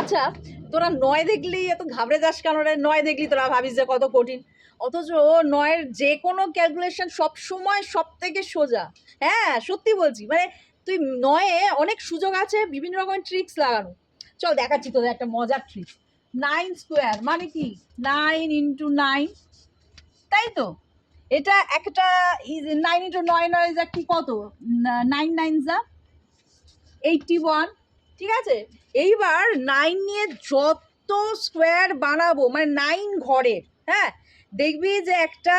আচ্ছা তোরা নয় দেখলি, এত ঘাবড়ে যাস কেন রে? নয় দেখলি তোরা ভাবিস যে কত কঠিন। অথচ নয়ের যে কোনো ক্যালকুলেশন সব সময় সব থেকে সোজা। হ্যাঁ সত্যি বলছি। মানে তুই নয়ে অনেক সুযোগ আছে বিভিন্ন রকমের ট্রিক্স লাগানো। চল দেখাচ্ছি তোদের একটা মজার ট্রিক নাইন স্কোয়ার মানে কি? নাইন ইন্টু নাইন তাই তো? এটা একটা নাইন ইন্টু নয় নয় যা কি কত? নাইন নাইন যা এইটটি ওয়ান ঠিক আছে? এইবার নাইন নিয়ে যত স্কোয়ার বানাবো মানে নাইন ঘরের হ্যাঁ? দেখবি যে একটা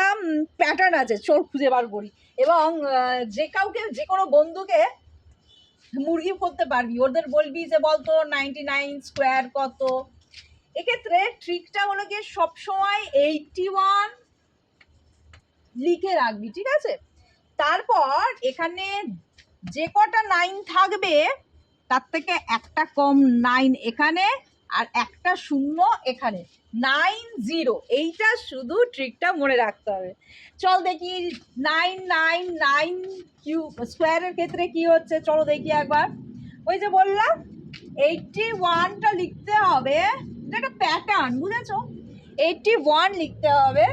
প্যাটার্ন আছে, চোর খুঁজে বার করি। এবং যে কাউকে, যে কোনো বন্ধুকে মুরগি করতে পারবি। ওদের বলবি যে, বলতো নাইনটি নাইন স্কোয়ার কত? এক্ষেত্রে ট্রিকটা হলো গিয়ে সবসময় এইটটি ওয়ান লিখে রাখবি, ঠিক আছে? তারপর এখানে যে কটা নাইন থাকবে তার থেকে একটা কম নাইন এখানে আর একটা শূন্য এখানে। নাইন জিরো এইটা শুধু ট্রিকটা মনে রাখতে হবে। চল দেখি নাইন নাইন নাইন কিউ স্কোয়ারের ক্ষেত্রে কি হচ্ছে? চলো দেখি একবার। ওই যে বললাম এইটটি ওয়ানটা লিখতে হবে। একটা প্যাটার্ন বুঝেছ? এইটটি ওয়ান লিখতে হবে।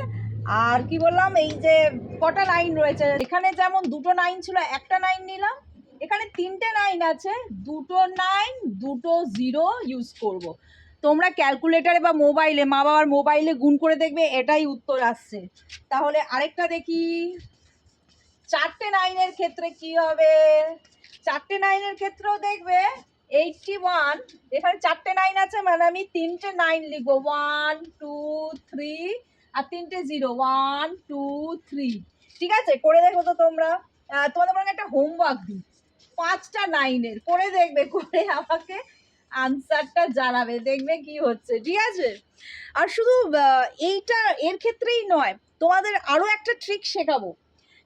আর কি বললাম, এই যে কটা লাইন রয়েছে? এখানে যেমন দুটো নাইন ছিল, একটা নাইন নিলাম। এখানে তিনটে নাইন আছে, দুটো নাইন দুটো জিরো ইউজ করব। তোমরা ক্যালকুলেটারে বা মোবাইলে মা বাবার মোবাইলে গুণ করে দেখবে, এটাই উত্তর আসছে। তাহলে আরেকটা দেখি। চারটে নাইনের ক্ষেত্রে কি হবে? চারটে নাইনের ক্ষেত্রেও দেখবে এইটটি ওয়ান এখানে চারটে নাইন আছে মানে আমি তিনটে নাইন লিখব। ওয়ান টু থ্রি আর তিনটে জিরো ওয়ান টু থ্রি ঠিক আছে? করে দেখো তো তোমরা। তোমাদের মনে একটা হোমওয়ার্ক দিই। পাঁচটা নাইনের, করে দেখবে, করে আমাকে আনসারটা জানাবে, দেখবে কি হচ্ছে, ঠিক আছে? আর শুধু এইটা এর ক্ষেত্রেই নয়, তোমাদের আরও একটা ট্রিক শেখাবো।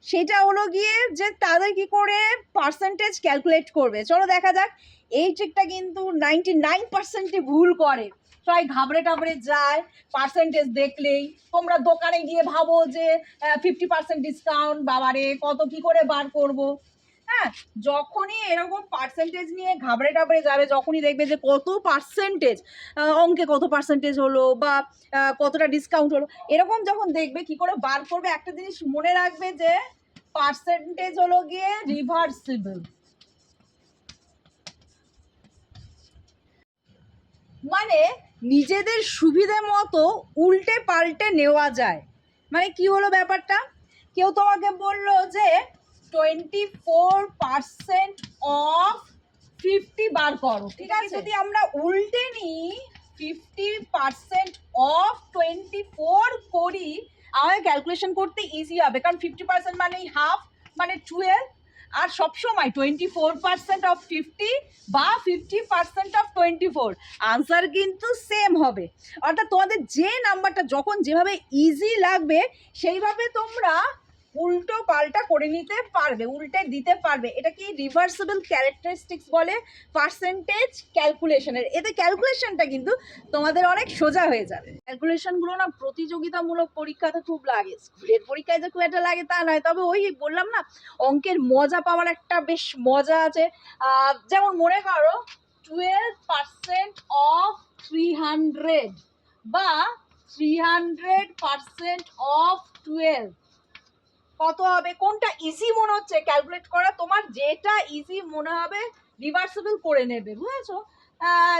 সেটা হলো গিয়ে যে তাদের কি করে পার্সেন্টেজ ক্যালকুলেট করবে। চলো দেখা যাক, এই ট্রিকটা কিন্তু নাইনটি নাইন পার্সেন্টই ভুল করে। সবাই ঘাবড়ে টাবড়ে যায় পার্সেন্টেজ দেখলেই। তোমরা দোকানে গিয়ে ভাবো যে ফিফটি পার্সেন্ট ডিসকাউন্ট বাবারে, কত কি করে বার করব? হ্যাঁ যখনই এরকম পার্সেন্টেজ নিয়ে ঘাবড়ে টাবড়ে যাবে, যখনই দেখবে যে কত পার্সেন্টেজ অঙ্কে কত পার্সেন্টেজ হলো বা কতটা ডিসকাউন্ট হলো, এরকম যখন দেখবে কি করে বার করবে, একটা জিনিস মনে রাখবে যে পার্সেন্টেজ হলো গিয়ে রিভার্সিবল মানে নিজেদের সুবিধে মতো উল্টে পাল্টে নেওয়া যায়। মানে কি হলো ব্যাপারটা? কেউ তোমাকে বলল যে twenty four percent of fifty বার করো ঠিক আছে? যদি আমরা উল্টে নিই fifty percent of twenty four করি আমাদের ক্যালকুলেশন করতে ইজি হবে কারণ ফিফটি পার্সেন্ট মানেই হাফ মানে টুয়েলভ আর সবসময় twenty four percent of fifty বা fifty percent of twenty four answer কিন্তু সেম হবে। অর্থাৎ তোমাদের যে নাম্বারটা যখন যেভাবে ইজি লাগবে সেইভাবে তোমরা উল্টো পাল্টা করে নিতে পারবে, উল্টে দিতে পারবে। এটা কি রিভার্সেবল ক্যারেক্টারিস্টিক্স বলে? পার্সেন্টেজ ক্যালকুলেশনের এতে ক্যালকুলেশনটা কিন্তু তোমাদের অনেক সোজা হয়ে যাবে। ক্যালকুলেশনগুলো না প্রতিযোগিতামূলক পরীক্ষাতে খুব লাগে। স্কুলের পরীক্ষায় যে খুব একটা লাগে তা নয়। তবে ওই বললাম না, অঙ্কের মজা পাওয়ার একটা বেশ মজা আছে। যেমন মনে করো twelve percent of three hundred বা three hundred percent of twelve কত হবে, কোনটা ইজি মনে হচ্ছে ক্যালকুলেট করা, তোমার যেটা ইজি মনে হবে রিভার্সেবল করে নেবে, বুঝেছ?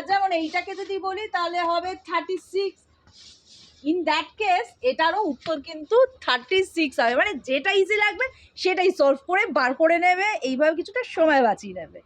যেমন এইটাকে যদি বলি, তাহলে হবে thirty six in that case এটারও উত্তর কিন্তু থার্টি সিক্স হবে মানে যেটা ইজি লাগবে, সেটাই সলভ করে বার করে নেবে, এইভাবে কিছুটা সময় বাঁচিয়ে নেবে।